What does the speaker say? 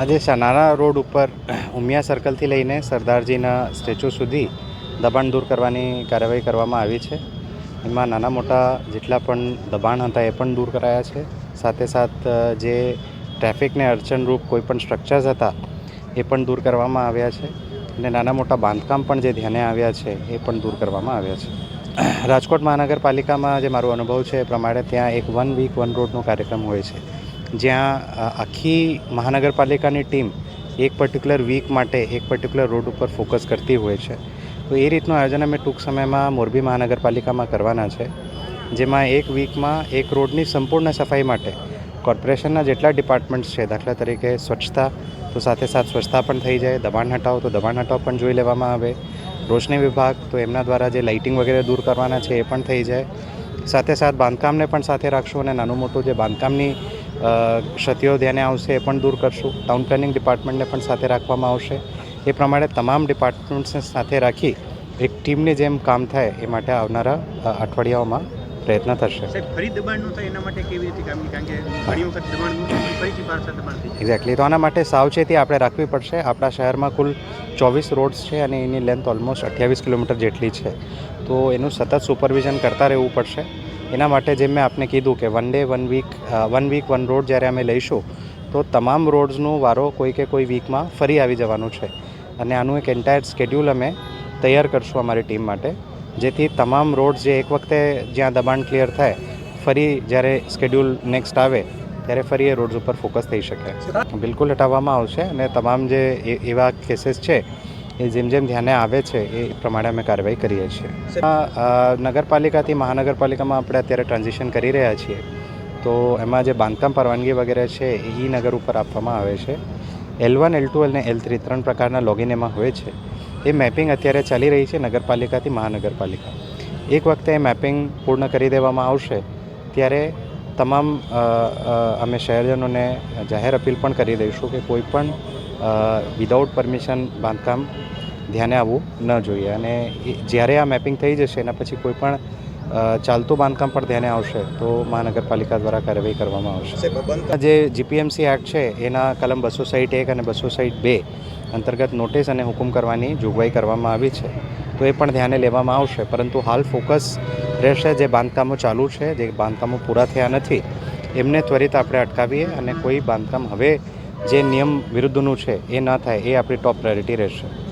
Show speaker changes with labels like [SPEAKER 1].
[SPEAKER 1] આજે સનારા રોડ ઉપર ઉમિયા સર્કલથી લઈને સરદારજીના સ્ટેચ્યુ સુધી દબાણ દૂર કરવાની કાર્યવાહી કરવામાં આવી છે. એમાં નાના મોટા જેટલા પણ દબાણ હતા એ પણ દૂર કરાયા છે. સાથે સાથ જે ટ્રાફિકને અડચણરૂપ કોઈ પણ સ્ટ્રક્ચર્સ હતા એ પણ દૂર કરવામાં આવ્યા છે. અને નાના મોટા બાંધકામ પણ જે ધ્યાને આવ્યા છે એ પણ દૂર કરવામાં આવ્યા છે. રાજકોટ મહાનગરપાલિકામાં જે મારો અનુભવ છે એ પ્રમાણે ત્યાં એક વન વીક વન રોડનો કાર્યક્રમ હોય છે. જ્યાં આખી મહાનગરપાલિકાની ટીમ એક પર્ટિક્યુલર વીક માટે એક પર્ટિક્યુલર રોડ ઉપર ફોકસ કરતી હોય છે. તો એ રીતનું આયોજન અમે ટૂંક સમયમાં મોરબી મહાનગરપાલિકામાં કરવાના છે. જેમાં એક વીકમાં એક રોડની સંપૂર્ણ સફાઈ માટે કોર્પોરેશનના જેટલા ડિપાર્ટમેન્ટ્સ છે, દાખલા તરીકે સ્વચ્છતા, તો સાથે સાથ સ્વચ્છતા પણ થઈ જાય, દબાણ હટાવ, તો દબાણ હટાવ પણ જોઈ લેવામાં આવે. રોશની વિભાગ, તો એમના દ્વારા જે લાઇટિંગ વગેરે દૂર કરવાના છે, એ પણ થઈ જાય. સાથે સાથ બાંધકામને પણ સાથે રાખશું અને નાનું મોટું જે બાંધકામની ક્ષતિઓ ધ્યાને આવશે એ પણ દૂર કરશું. ટાઉન પ્લાનિંગ ડિપાર્ટમેન્ટને પણ સાથે રાખવામાં આવશે. એ પ્રમાણે તમામ ડિપાર્ટમેન્ટ્સને સાથે રાખી એક ટીમની જેમ કામ થાય એ માટે આવનારા અઠવાડિયાઓમાં પ્રયત્ન થશે.
[SPEAKER 2] ફરી દબાણ ન થાય એના માટે કેવી રીતે કામની કારણ કે ઘણી વખત દબાણ ફરીથી પાછા દબાણ થઈ
[SPEAKER 1] એક્ઝેક્ટલી તો આના માટે સાવચેતી આપણે રાખવી પડશે. આપણા શહેરમાં કુલ ચોવીસ રોડ્સ છે અને એની લેન્થ ઓલમોસ્ટ અઠ્યાવીસ કિલોમીટર જેટલી છે. તો એનું સતત સુપરવિઝન કરતા રહેવું પડશે. એના માટે જેમ મેં આપને કીધું કે one day one week one week one road જ્યારે અમે લઈશું તો તમામ રોડ્સનું વારો કોઈ કે કોઈ વીકમાં ફરી આવી જવાનું છે. અને આનું એક એન્ટાયર સ્કેડ્યુલ અમે તૈયાર કરશું અમારી ટીમ માટે જેથી તમામ રોડ્સ જે એક વખતે જ્યાં દબાણ ક્લિયર થાય ફરી જ્યારે સ્કેડ્યુલ નેક્સ્ટ આવે ત્યારે ફરી એ રોડ્સ ઉપર ફોકસ થઈ શકે. બિલકુલ હટાવવામાં આવશે અને તમામ જે એવા કેસીસ છે એ જેમ જેમ ધ્યાને આવે છે, એ પ્રમાણે અમે કાર્યવાહી કરીએ છીએ. નગરપાલિકાથી મહાનગરપાલિકામાં આપણે અત્યારે ટ્રાન્ઝિશન કરી રહ્યા છીએ. તો એમાં જે બાંધકામ પરવાનગી વગેરે છે, એ નગર ઉપર આપવામાં આવે છે. એલ વન એલ ટુ અને એલ થ્રી ત્રણ પ્રકારના લોગિન એમાં હોય છે. એ મેપિંગ અત્યારે ચાલી રહી છે નગરપાલિકાથી મહાનગરપાલિકા. એક વખતે એ મેપિંગ પૂર્ણ કરી દેવામાં આવશે, ત્યારે તમામ અમે શહેરજનોને જાહેર અપીલ પણ કરી દઈશું કે કોઈ પણ વિધાઉટ પરમિશન બાંધકામ ધ્યાને આવવું ન જોઈએ. અને જ્યારે આ મેપિંગ થઈ જશે એના પછી કોઈ પણ ચાલતું બાંધકામ પણ ધ્યાને આવશે તો મહાનગરપાલિકા દ્વારા કાર્યવાહી કરવામાં આવશે. જે જીપીએમસી એક્ટ છે એના કલમ બસો સાહીઠ એક અને બસો સાહીઠ બે અંતર્ગત નોટિસ અને હુકમ કરવાની જોગવાઈ કરવામાં આવી છે. તો એ પણ ધ્યાને લેવામાં આવશે. પરંતુ હાલ ફોકસ રહેશે જે બાંધકામો ચાલુ છે જે બાંધકામો પૂરા થયા નથી એમને ત્વરિત આપણે અટકાવીએ અને કોઈ બાંધકામ હવે જે નિયમ વિરુદ્ધનું છે એ ન થાય એ આપણી ટોપ પ્રાયોરિટી રહેશે.